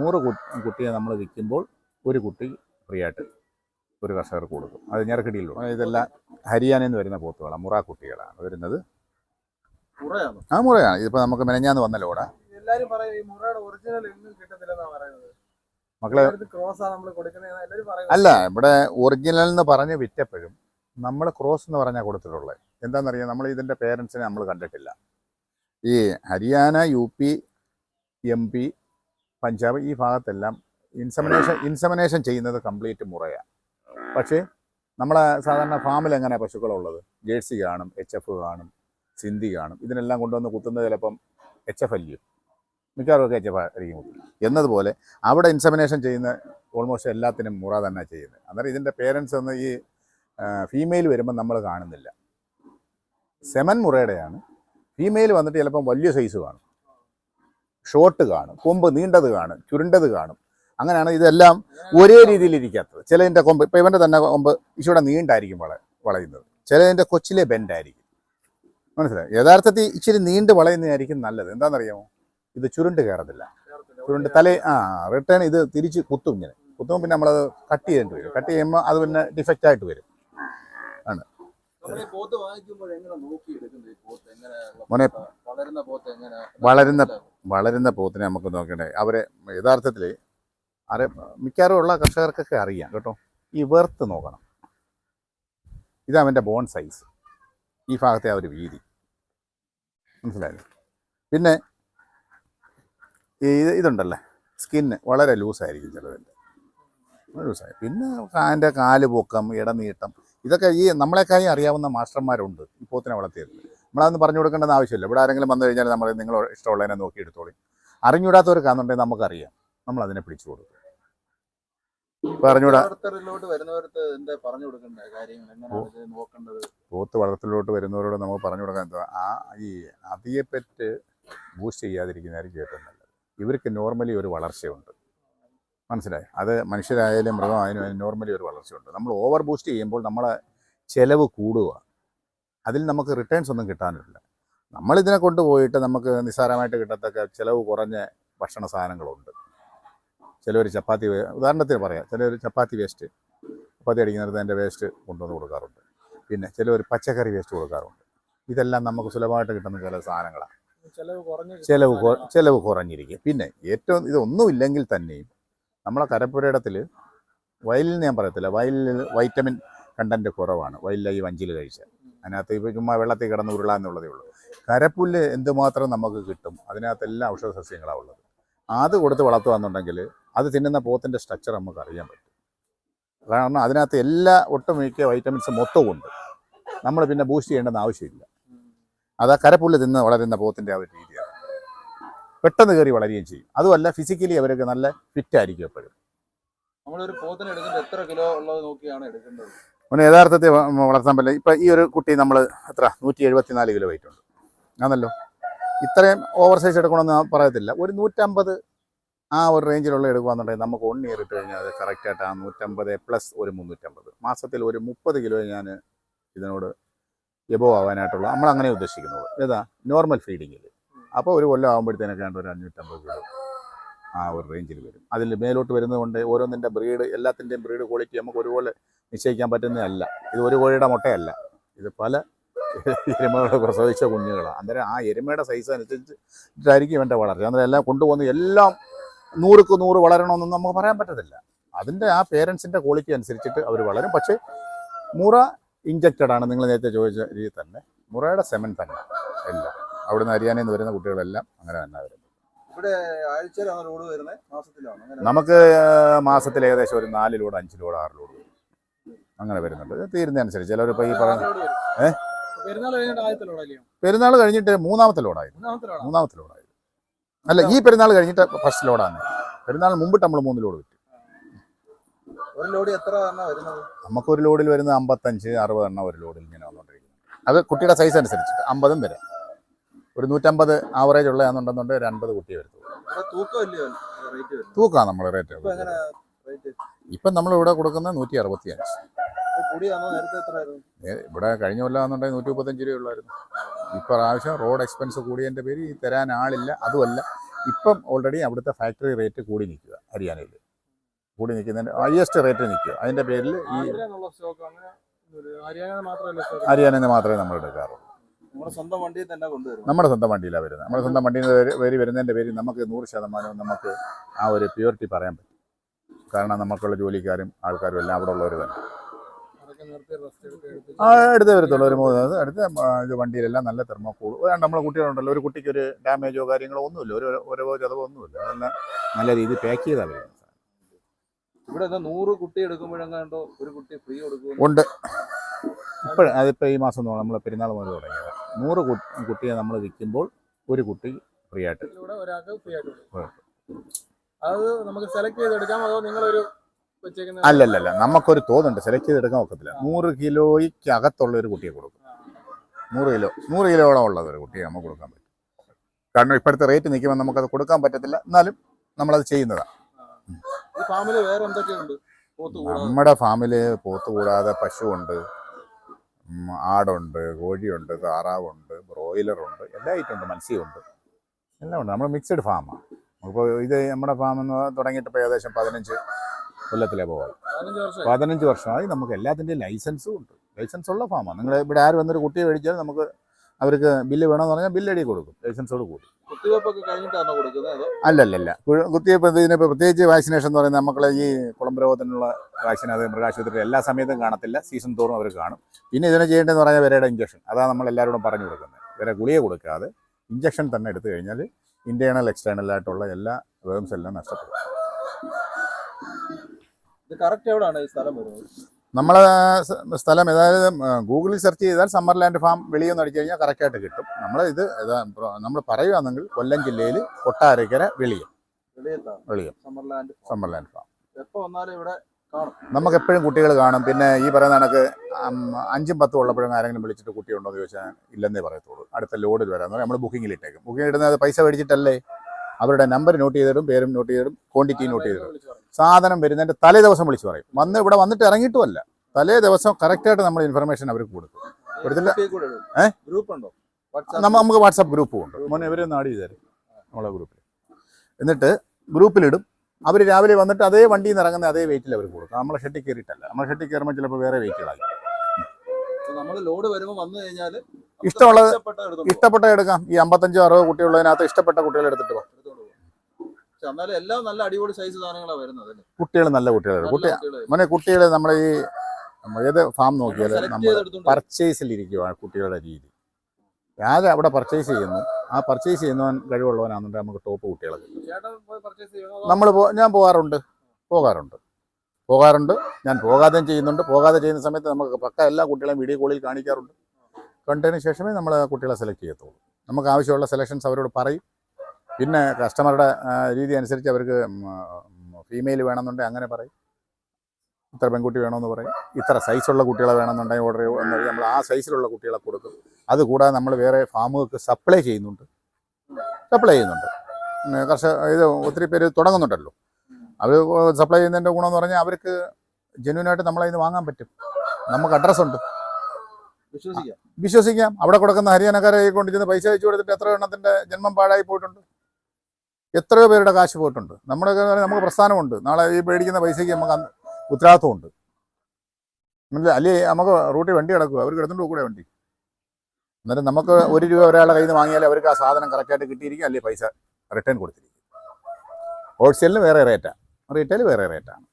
നൂറ് കുട്ടിയെ നമ്മൾ വിൽക്കുമ്പോൾ ഒരു കുട്ടി ഫ്രീ ആയിട്ട് ഒരു കർഷകർക്ക് കൊടുക്കും. അത് ഞെരക്കടിയിലുള്ള ഇതെല്ലാം ഹരിയാനയിൽ നിന്ന് വരുന്ന പോത്തുകളാണ് മുറ കുട്ടികളാണ്. വരുന്നത് ആ മുറയാണ്. ഇതിപ്പോൾ നമുക്ക് മെനഞ്ഞാന്ന് വന്ന ലോഡാ. മക്കളെ അല്ല ഇവിടെ ഒറിജിനൽ എന്ന് പറഞ്ഞ് വിറ്റപ്പോഴും നമ്മൾ ക്രോസ് എന്ന് പറഞ്ഞാൽ കൊടുത്തിട്ടുള്ളത് എന്താണെന്നറിയാം നമ്മൾ ഇതിന്റെ പേരൻസിനെ നമ്മൾ കണ്ടിട്ടില്ല. ഈ Haryana U P M P Punjab ഈ ഭാഗത്തെല്ലാം ഇൻസമിനേഷൻ ഇൻസമിനേഷൻ ചെയ്യുന്നത് കംപ്ലീറ്റ് മുറയാണ്. പക്ഷേ നമ്മളെ സാധാരണ ഫാമിൽ എങ്ങനെ പശുക്കളുള്ളത്? ജേഴ്സി കാണും എച്ച് എഫ് കാണും സിന്ധി കാണും. ഇതിനെല്ലാം കൊണ്ടുവന്ന് കുത്തുന്നത് ചിലപ്പം എച്ച് എഫ് അല്ലയോ? മിക്കവാറും എച്ച് എഫ് ആയിരിക്കും എന്നതുപോലെ അവിടെ ഇൻസമിനേഷൻ ചെയ്യുന്ന ഓൾമോസ്റ്റ് എല്ലാത്തിനും മുറ തന്നെ ചെയ്യുന്നത്. അന്നേരം ഇതിന്റെ പേരൻസ് ഒന്ന് ഈ ഫീമെയിൽ വരുമ്പോൾ നമ്മൾ കാണുന്നില്ല. സെമൻ മുറയുടെയാണ്. ഫീമെയിൽ വന്നിട്ട് ചിലപ്പം വലിയ സൈസ് കാണും. ഷോർട്ട് കാണും കൊമ്പ് നീണ്ടത് കാണും ചുരുണ്ടത് കാണും. അങ്ങനെയാണ് ഇതെല്ലാം ഒരേ രീതിയിൽ ഇരിക്കാത്തത്. ചിലതിന്റെ കൊമ്പ് ഇപ്പം ഇവന്റെ തന്നെ കൊമ്പ് ഇച്ചിരി നീണ്ടായിരിക്കും വള വളയുന്നത്. ചിലതിന്റെ കൊച്ചിലെ ബെൻഡായിരിക്കും. മനസ്സിലായി? യഥാർത്ഥത്തിൽ ഇച്ചിരി നീണ്ട് വളയുന്നതായിരിക്കും നല്ലത്. എന്താണെന്നറിയാമോ? ഇത് ചുരുണ്ട് കയറത്തില്ല. ചുരുണ്ട് തല ആ റിട്ടേൺ ഇത് തിരിച്ച് കുത്തും ഇങ്ങനെ. കുത്തുമ്പോൾ പിന്നെ നമ്മളത് കട്ട് ചെയ്തിട്ട് വരും. കട്ട് ചെയ്യുമ്പോൾ അത് പിന്നെ ഡിഫക്റ്റ് ആയിട്ട് വരും. ആണ്. വളരുന്ന വളരുന്ന പോത്തിനെ നമുക്ക് നോക്കണ്ടേ. അവരെ യഥാർത്ഥത്തിൽ അറി മിക്കവാറും ഉള്ള കർഷകർക്കൊക്കെ അറിയാം കേട്ടോ. ഈ വെർത്ത് നോക്കണം. ഇതവന്റെ ബോൺ സൈസ് ഈ ഭാഗത്തെ ആ ഒരു വീതി. മനസ്സിലായില്ലേ പിന്നെ ഇത് ഇതുണ്ടല്ലേ? സ്കിന്ന് വളരെ ലൂസായിരിക്കും ചിലതിന്റെ ലൂസായി പിന്നെ അതിന്റെ കാൽ പൊക്കം ഇടനീട്ടം ഇതൊക്കെ ഈ നമ്മളെക്കാളും അറിയാവുന്ന മാസ്റ്റർമാരുണ്ട് ഈ പോത്തിനെ വളർത്തിയത് നമ്മളതൊന്നും പറഞ്ഞു കൊടുക്കേണ്ടെന്ന് ആവശ്യമില്ല. ഇവിടെ ആരെങ്കിലും വന്നു കഴിഞ്ഞാൽ നമ്മൾ നിങ്ങൾ ഇഷ്ടമുള്ളതിനെ നോക്കി എടുത്തോളി. അറിഞ്ഞൂടാത്തവർക്കാണെന്നുണ്ടെങ്കിൽ നമുക്കറിയാം. നമ്മൾ അതിനെ പിടിച്ചു കൊടുക്കും. ഇപ്പം അറിഞ്ഞൂടാ വളർത്തലിലോട്ട് പറഞ്ഞു കൊടുക്കേണ്ട കാര്യങ്ങൾ എങ്ങനെയാണ് പോത്ത് വളർത്തലിലോട്ട് വരുന്നവരോട് നമുക്ക് പറഞ്ഞു കൊടുക്കാൻ എന്താ ആ ഈ അതിയെപ്പറ്റ് ബൂസ്റ്റ് ചെയ്യാതിരിക്കുന്നതായിരിക്കും ഏറ്റവും നല്ലത്. ഇവർക്ക് നോർമലി ഒരു വളർച്ചയുണ്ട്. മനസ്സിലായി? അത് മനുഷ്യരായാലും മൃഗമായാലും നോർമലി ഒരു വളർച്ചയുണ്ട്. നമ്മൾ ഓവർ ബൂസ്റ്റ് ചെയ്യുമ്പോൾ നമ്മളെ ചെലവ് കൂടുക അതിൽ നമുക്ക് റിട്ടേൺസ് ഒന്നും കിട്ടാനില്ല. നമ്മളിതിനെ കൊണ്ടുപോയിട്ട് നമുക്ക് നിസ്സാരമായിട്ട് കിട്ടത്തക്ക ചിലവ് കുറഞ്ഞ ഭക്ഷണ സാധനങ്ങളുണ്ട്. ചിലവർ ചപ്പാത്തി ഉദാഹരണത്തിന് പറയാം ചിലവർ ചപ്പാത്തി വേസ്റ്റ് ചപ്പാത്തി അടിക്കുന്നിടത്ത് അതിന്റെ വേസ്റ്റ് കൊണ്ടുവന്ന് കൊടുക്കാറുണ്ട്. പിന്നെ ചിലവർ പച്ചക്കറി വേസ്റ്റ് കൊടുക്കാറുണ്ട്. ഇതെല്ലാം നമുക്ക് സുലഭമായിട്ട് കിട്ടുന്ന ചില സാധനങ്ങളാണ്. ചെലവ് കുറഞ്ഞ ചിലവ് കുറഞ്ഞിരിക്കും. പിന്നെ ഏറ്റവും ഇതൊന്നുമില്ലെങ്കിൽ തന്നെയും നമ്മളെ കരപ്പുരയിടത്തിൽ വയലിൽ ഞാൻ പറയത്തില്ല വയലിൽ വൈറ്റമിൻ കണ്ടന്റ് കുറവാണ്. വയലിലെ ഈ വഞ്ചിൽ കഴിച്ച. അതിനകത്ത് ഇപ്പോൾ ചുമ്മാ വെള്ളത്തിൽ കിടന്ന് ഉരുളാന്നുള്ളതേ ഉള്ളൂ. കരപ്പുല്ല് എന്തുമാത്രം നമുക്ക് കിട്ടും? അതിനകത്തെല്ലാം ഔഷധ സസ്യങ്ങളാണ് ഉള്ളത്. അത് കൊടുത്ത് വളർത്തുകയെന്നുണ്ടെങ്കിൽ അത് തിന്നുന്ന പോത്തിന്റെ സ്ട്രക്ചർ നമുക്ക് അറിയാൻ പറ്റും. കാരണം അതിനകത്ത് എല്ലാ ഒട്ടുമിക്ക വൈറ്റമിൻസ് മൊത്തവും ഉണ്ട്. നമ്മൾ പിന്നെ ബൂസ്റ്റ് ചെയ്യേണ്ടെന്ന് ആവശ്യമില്ല. അത് ആ കരപ്പുല്ല് തിന്ന് വളരുന്ന പോത്തിന്റെ ആ ഒരു രീതിയാണ്. പെട്ടെന്ന് കയറി വളരുകയും ചെയ്യും. അതുമല്ല ഫിസിക്കലി അവരൊക്കെ നല്ല ഫിറ്റ് ആയിരിക്കും എപ്പോഴും. നമ്മളൊരു പോത്തിനെ എടുക്കുമ്പോൾ എത്ര കിലോ ഉള്ളത് നോക്കിയാണ് എടുക്കേണ്ടത്? ഒന്ന് യഥാർത്ഥത്തെ വളർത്താൻ പറ്റില്ല. ഇപ്പം ഈ ഒരു കുട്ടി നമ്മൾ എത്ര? നൂറ്റി എഴുപത്തി നാല് കിലോ വെയിറ്റ് ഉണ്ട്. ആണല്ലോ? ഇത്രയും ഓവർ സൈസ് എടുക്കണമെന്ന് പറയത്തില്ല. ഒരു നൂറ്റമ്പത് ആ ഒരു റേഞ്ചിലുള്ള എടുക്കുകയെന്നുണ്ടെങ്കിൽ നമുക്ക് വൺ ഇയർ ഇട്ട് കഴിഞ്ഞാൽ അത് കറക്റ്റായിട്ട് ആ നൂറ്റമ്പത് പ്ലസ് ഒരു മുന്നൂറ്റമ്പത്. മാസത്തിൽ ഒരു മുപ്പത് കിലോ ഞാൻ ഇതിനോട് എബോ ആവാനായിട്ടുള്ള നമ്മൾ അങ്ങനെ ഉദ്ദേശിക്കുന്നത്. ഏതാ നോർമൽ ഫീഡിങ്ങിൽ അപ്പോൾ ഒരു കൊല്ലം ആകുമ്പോഴത്തേനൊക്കെയാണ്ട് ഒരു അഞ്ഞൂറ്റമ്പത് കിലോ ആ ഒരു റേഞ്ചിൽ വരും. അതിൽ മേലോട്ട് വരുന്നതുകൊണ്ട് ഓരോന്നിന്റെ ബ്രീഡ് എല്ലാത്തിന്റെയും ബ്രീഡ് ക്വാളിറ്റി നമുക്ക് ഒരുപോലെ നിശ്ചയിക്കാൻ പറ്റുന്നതല്ല. ഇത് ഒരു കോഴിയുടെ മുട്ടയല്ല. ഇത് പല എരുമകളെ പ്രസവിച്ച കുഞ്ഞുങ്ങളാണ് അന്നേരം ആ എരുമയുടെ സൈസ് അനുസരിച്ചിട്ടായിരിക്കും എന്റെ വളർച്ച. അന്നേരം എല്ലാം കൊണ്ടുവന്ന് എല്ലാം നൂറുക്ക് നൂറ് വളരണമെന്നൊന്നും നമുക്ക് പറയാൻ പറ്റത്തില്ല. അതിന്റെ ആ പേരൻസിന്റെ ക്വാളിറ്റി അനുസരിച്ചിട്ട് അവർ വളരും. പക്ഷേ മുറ ഇഞ്ചക്റ്റഡ് ആണ്. നിങ്ങൾ നേരത്തെ ചോദിച്ച രീതി തന്നെ. മുറയുടെ സെമൻ തന്നെ. എല്ലാം അവിടുന്ന് ഹരിയാനയിൽ നിന്ന് വരുന്ന കുട്ടികളെല്ലാം അങ്ങനെ തന്നെ വരുന്നത്. ഇവിടെ ആഴ്ചയിലാണ് വരുന്നത്? മാസത്തിലാണ്? നമുക്ക് മാസത്തിൽ ഏകദേശം ഒരു നാല് ലോഡ് അഞ്ച് ലോഡ് ആറ് ലോഡ് വരും. അങ്ങനെ വരുന്നുണ്ട്. തീരുന്നതനുസരിച്ച്. ചിലവരിപ്പോൾ ഈ പറഞ്ഞ ഏഹ്? പെരുന്നാൾ കഴിഞ്ഞിട്ട് മൂന്നാമത്തെ ലോഡായി മൂന്നാമത്തെ ലോഡാ ലോഡായി അല്ല ഈ പെരുന്നാൾ കഴിഞ്ഞിട്ട് ഫസ്റ്റ് ലോഡാണ് പെരുന്നാൾ മുമ്പിട്ട് നമ്മൾ മൂന്ന് ലോഡ് വിറ്റു ഒരു വരുന്നത്? നമുക്കൊരു ലോഡിൽ വരുന്നത് അമ്പത്തഞ്ച് അറുപത് എണ്ണം ഒരു ലോഡിൽ ഇങ്ങനെ വന്നുകൊണ്ടിരിക്കുന്നത് അത് കുട്ടിയുടെ സൈസ് അനുസരിച്ചിട്ട് അമ്പതും വരെ. ഒരു നൂറ്റമ്പത് ആവറേജ് ഉള്ള ആണെന്നുണ്ടെന്നുണ്ട് ഒരു അൻപത് കുട്ടി വരുത്തുള്ളൂ തൂക്കാണ് നമ്മൾ ഇപ്പൊ റേറ്റ് ഇപ്പം നമ്മളിവിടെ കൊടുക്കുന്നത് നൂറ്റി അറുപത്തി അഞ്ച് ഇവിടെ കഴിഞ്ഞ കൊല്ലാന്നുണ്ടെങ്കിൽ നൂറ്റി മുപ്പത്തഞ്ച് രൂപ ഉള്ളായിരുന്നു. ഈ പ്രാവശ്യം റോഡ് എക്സ്പെൻസ് കൂടിയതിന്റെ പേര് ഈ തരാൻ ആളില്ല. അതുമല്ല ഇപ്പം ഓൾറെഡി അവിടുത്തെ ഫാക്ടറി റേറ്റ് കൂടി നിൽക്കുക ഹരിയാനയിൽ. കൂടി നിൽക്കുന്നതിന്റെ ഹയസ്റ്റ് റേറ്റ് നിൽക്കുക. അതിന്റെ പേരിൽ ഈ ഹരിയാന ഹരിയാനയിൽ മാത്രമേ നമ്മൾ എടുക്കാറുള്ളൂ. നമ്മുടെ സ്വന്തം വണ്ടിയിൽ തന്നെ കൊണ്ടുവരും നമ്മുടെ സ്വന്തം വണ്ടിയിലാണ് വരുന്നത്. നമ്മുടെ സ്വന്തം വണ്ടിയിൽ വരി വരുന്നതിന്റെ പേരിൽ നമുക്ക് നൂറ് ശതമാനവും നമുക്ക് ആ ഒരു പ്യൂരിറ്റി പറയാൻ പറ്റും. കാരണം നമുക്കുള്ള ജോലിക്കാരും ആൾക്കാരും എല്ലാം അവിടെ ഉള്ളവർ തന്നെ. എടുത്ത് എടുത്ത് ആ അടുത്ത് വരത്തുള്ളൂ. ഒരു മൂന്ന് ദിവസം അടുത്ത് ഇത് വണ്ടിയിലെല്ലാം നല്ല തെർമോക്കോൾ നമ്മളെ കുട്ടികളുണ്ടല്ലോ ഒരു കുട്ടിക്ക് ഒരു ഡാമേജോ കാര്യങ്ങളോ ഒന്നുമില്ല. ഒരു ഓരോ ചതവോ ഒന്നുമില്ല. അതെല്ലാം നല്ല രീതിയിൽ പാക്ക് ചെയ്താൽ വരുന്നത് ഇവിടെ നൂറ് കുട്ടി എടുക്കുമ്പോഴെങ്ങാണ്ടോ ഒരു കുട്ടി ഫ്രീ കൊടുക്കും ഉണ്ട്. ഇപ്പോഴും അതിപ്പോൾ ഈ മാസം നമ്മൾ പെരുന്നാൾ മുതൽ തുടങ്ങിയത്. നൂറ് കുട്ടിയെ നമ്മൾ വിൽക്കുമ്പോൾ ഒരു കുട്ടി ഫ്രീ ആയിട്ട് ഒരാൾക്ക് ഫ്രീ ആയിട്ട്. അത് നമുക്ക് സെലക്ട് ചെയ്തെടുക്കാം. അതോ നിങ്ങളൊരു അല്ലല്ലല്ല നമുക്കൊരു തോതുണ്ട് സെലക്ട് ചെയ്തെടുക്കാൻ ഒക്കത്തില്ല. നൂറ് കിലോയ്ക്ക് അകത്തുള്ള ഒരു കുട്ടിയെ കൊടുക്കും. നൂറ് കിലോ നൂറ് കിലോളം ഉള്ളത് ഒരു കുട്ടിയെ നമുക്ക് കൊടുക്കാൻ പറ്റും. കാരണം ഇപ്പോഴത്തെ റേറ്റ് നിൽക്കുമ്പോൾ നമുക്കത് കൊടുക്കാൻ പറ്റത്തില്ല. എന്നാലും നമ്മളത് ചെയ്യുന്നതാണ് നമ്മുടെ ഫാമിൽ പോത്ത് കൂടാതെ പശുവുണ്ട് ആടുണ്ട് കോഴിയുണ്ട് താറാവുണ്ട് ബ്രോയിലറുണ്ട് എല്ലാ ഐറ്റം ഉണ്ട് മത്സ്യമുണ്ട് എല്ലാം ഉണ്ട്. നമ്മൾ മിക്സഡ് ഫാമാണ് ഇപ്പോൾ ഇത് നമ്മുടെ ഫാം എന്ന് തുടങ്ങിയിട്ട് ഇപ്പോൾ ഏകദേശം പതിനഞ്ച് കൊല്ലത്തിലേ പോകാം പതിനഞ്ച് വർഷം പതിനഞ്ച് വർഷമായി നമുക്ക് എല്ലാത്തിന്റെയും ലൈസൻസും ഉണ്ട്. ലൈസൻസ് ഉള്ള ഫാമാണ്. നിങ്ങൾ ഇവിടെ ആര് വന്നൊരു കുട്ടിയെ മേടിച്ചാൽ നമുക്ക് അവർക്ക് ബില്ല് വേണമെന്ന് പറഞ്ഞാൽ ബില്ല് എഴുതി കൊടുക്കും. ലൈസൻസോട് കൂടി. അല്ല അല്ല കൊടുക്കുന്നത് അതോ? അല്ലല്ലല്ല. കു- കുത്തിയപ്പോൾ ഇതിനിപ്പോൾ പ്രത്യേകിച്ച് വാക്സിനേഷൻ എന്ന് പറയുന്നത് നമ്മൾ ഈ കുളമ്പ് രോഗത്തിനുള്ള വാക്സിൻ അത് മൃഗാശുപത്രിയിൽ എല്ലാ സമയത്തും കാണത്തില്ല. സീസൺ തോറും അവർ കാണും. പിന്നെ ഇതിനെ ചെയ്യേണ്ടതെന്ന് പറഞ്ഞാൽ വിരയുടെ ഇഞ്ചക്ഷൻ അതാണ് നമ്മൾ എല്ലാവരോടും പറഞ്ഞു കൊടുക്കുന്നത്. വിര ഗുളിക കൊടുക്കാതെ ഇഞ്ചക്ഷൻ തന്നെ എടുത്തു കഴിഞ്ഞാൽ ഇന്റേണൽ എക്സ്റ്റേണൽ ആയിട്ടുള്ള എല്ലാ വേംസ് എല്ലാം നഷ്ടപ്പെടും. ഇത് കറക്റ്റ് എവിടെയാണ് ഈ സ്ഥലം വരുന്നത്? നമ്മളെ സ്ഥലം ഏതായാലും ഗൂഗിളിൽ സെർച്ച് ചെയ്താൽ സമ്മർലാൻഡ് ഫാം വെളിയൊന്ന് അടിച്ചു കഴിഞ്ഞാൽ കറക്റ്റായിട്ട് കിട്ടും. നമ്മൾ ഇത് നമ്മൾ പറയുകയാണെങ്കിൽ കൊല്ലം ജില്ലയിൽ കൊട്ടാരക്കര വെളിയം. വെളിയം. സമ്മർലാൻഡ് ഫാം നമുക്ക് എപ്പോഴും കുട്ടികൾ കാണും. പിന്നെ ഈ പറയുന്ന കണക്ക് അഞ്ചും പത്തും ഉള്ളപ്പോഴും ആരെങ്കിലും വിളിച്ചിട്ട് കുട്ടിയുണ്ടോ എന്ന് ചോദിച്ചാൽ ഇല്ലെന്നേ പറയത്തുള്ളൂ. അടുത്ത ലോഡിൽ വരാൻ നമ്മൾ ബുക്കിംഗിൽ ഇട്ടേക്കും. ബുക്കിംഗ് ഇടുന്നത് പൈസ മേടിച്ചിട്ടല്ലേ? അവരുടെ നമ്പർ നോട്ട് ചെയ്തിടും പേരും നോട്ട് ചെയ്തിടും ക്വാണ്ടിറ്റി നോട്ട് ചെയ്തിടും. പറയും. സാധനം വരുന്നതിന്റെ തലേ ദിവസം വിളിച്ച് പറയും. വന്ന് ഇവിടെ വന്നിട്ട് ഇറങ്ങിയിട്ടുമല്ല. തലേ ദിവസം കറക്റ്റായിട്ട് നമ്മൾ ഇൻഫർമേഷൻ അവർക്ക് കൊടുക്കും. കൊടുത്തില്ല. ഏഹ് ഗ്രൂപ്പുണ്ടോ നമുക്ക് വാട്സാപ്പ് ഗ്രൂപ്പും ഉണ്ട്. മോനെ ഇവരെ നാടി തരും. നമ്മളെ ഗ്രൂപ്പിൽ എന്നിട്ട് ഗ്രൂപ്പിലിടും അവർ രാവിലെ വന്നിട്ട് അതേ വണ്ടിയിൽ നിന്ന് ഇറങ്ങുന്ന അതേ വെയിറ്റിൽ അവർ കൊടുക്കും. നമ്മളെ ഷെട്ടിൽ കയറിയിട്ടല്ല. നമ്മളെ ഷെട്ടിൽ കയറുമ്പോൾ ചിലപ്പോൾ വേറെ വെയിറ്റുകളായി നമ്മൾ ലോഡ് വരുമ്പോൾ വന്നു കഴിഞ്ഞാൽ ഇഷ്ടമുള്ളത് ഇഷ്ടപ്പെട്ട എടുക്കാം. ഈ അമ്പത്തഞ്ചോ അറുപത് കുട്ടികളുള്ളതിനകത്ത് ഇഷ്ടപ്പെട്ട കുട്ടികളെ എടുത്തിട്ട് പോകും എന്നാലും എല്ലാം നല്ല അടിപൊളി സൈസ് സാധനങ്ങളാണ് വരുന്നത് കുട്ടികൾ നല്ല കുട്ടികളെ നല്ല കുട്ടി കുട്ടികൾ. മോനെ കുട്ടികൾ നമ്മളെ ഈ ഏത് ഫാം നോക്കിയാൽ നമ്മൾ. പർച്ചേസിൽ ഇരിക്കുവാണ് കുട്ടികളുടെ രീതി. ആര് അവിടെ പർച്ചേസ് ചെയ്യുന്നു. ആ പർച്ചേസ് ചെയ്യുന്നവൻ കഴിവുള്ളവനാണെന്നുണ്ടെങ്കിൽ നമുക്ക് ടോപ്പ് കുട്ടികളെ ചെയ്യുമോ നമ്മൾ ഞാൻ പോകാറുണ്ട്. പോകാറുണ്ട്. പോകാറുണ്ട്. ഞാൻ പോകാതെയും ചെയ്യുന്നുണ്ട്. പോകാതെ ചെയ്യുന്ന സമയത്ത് നമുക്ക് പക്ക എല്ലാ കുട്ടികളെയും വീഡിയോ കോളിൽ കാണിക്കാറുണ്ട്. കണ്ടതിന് ശേഷമേ നമ്മൾ കുട്ടികളെ സെലക്ട് ചെയ്യത്തുള്ളൂ. നമുക്ക് ആവശ്യമുള്ള സെലക്ഷൻസ് അവരോട് പറയും. പിന്നെ കസ്റ്റമറുടെ രീതി അനുസരിച്ച് അവർക്ക് ഫീമെയിൽ വേണമെന്നുണ്ടെങ്കിൽ അങ്ങനെ പറയും. ഇത്ര പെൺകുട്ടി വേണമെന്ന് പറയും. ഇത്ര സൈസുള്ള കുട്ടികളെ വേണമെന്നുണ്ടെങ്കിൽ ഓർഡർ ചെയ്യുമ്പോൾ നമ്മൾ ആ സൈസിലുള്ള കുട്ടികളെ കൊടുക്കും. അതുകൂടാതെ നമ്മൾ വേറെ ഫാമുകൾക്ക് സപ്ലൈ ചെയ്യുന്നുണ്ട്. സപ്ലൈ ചെയ്യുന്നുണ്ട്. കർഷക ഇത് ഒത്തിരി പേര് തുടങ്ങുന്നുണ്ടല്ലോ. അവർ സപ്ലൈ ചെയ്യുന്നതിന്റെ ഗുണമെന്ന് പറഞ്ഞാൽ അവർക്ക് ജെന്യൂനായിട്ട് നമ്മളെ ഇത് വാങ്ങാൻ പറ്റും. നമുക്ക് അഡ്രസ്സ് ഉണ്ട്. വിശ്വസിക്കാം. വിശ്വസിക്കാം. അവിടെ കൊടുക്കുന്ന ഹരിയാനക്കാരെ കൊണ്ടിരുന്ന് പൈസ അയച്ചു കൊടുത്തിട്ട് എത്ര എണ്ണത്തിന്റെ ജന്മം പാഴായി പോയിട്ടുണ്ട്. എത്രയോ പേരുടെ കാശ് പോയിട്ടുണ്ട്. നമ്മുടെ നമുക്ക് പ്രസ്ഥാനമുണ്ട്. നാളെ ഈ പേടിക്കുന്ന പൈസയ്ക്ക് നമുക്ക് ഉത്തരവാദിത്വമുണ്ട്. അല്ലേ? നമുക്ക് റൂട്ടിൽ വണ്ടി കിടക്കുക അവർക്ക് എടുത്തുകൊണ്ട് കൂടെ വണ്ടി? അന്നേരം നമുക്ക് ഒരു രൂപ ഒരാളുടെ കയ്യിൽ നിന്ന് വാങ്ങിയാൽ അവർക്ക് ആ സാധനം കറക്റ്റായിട്ട് കിട്ടിയിരിക്കും. അല്ലെങ്കിൽ പൈസ റിട്ടേൺ കൊടുത്തിരിക്കും. ഹോൾസെയിലിന് വേറെ റേറ്റാണ് റീറ്റെയിൽ വേറെ റേറ്റാണ്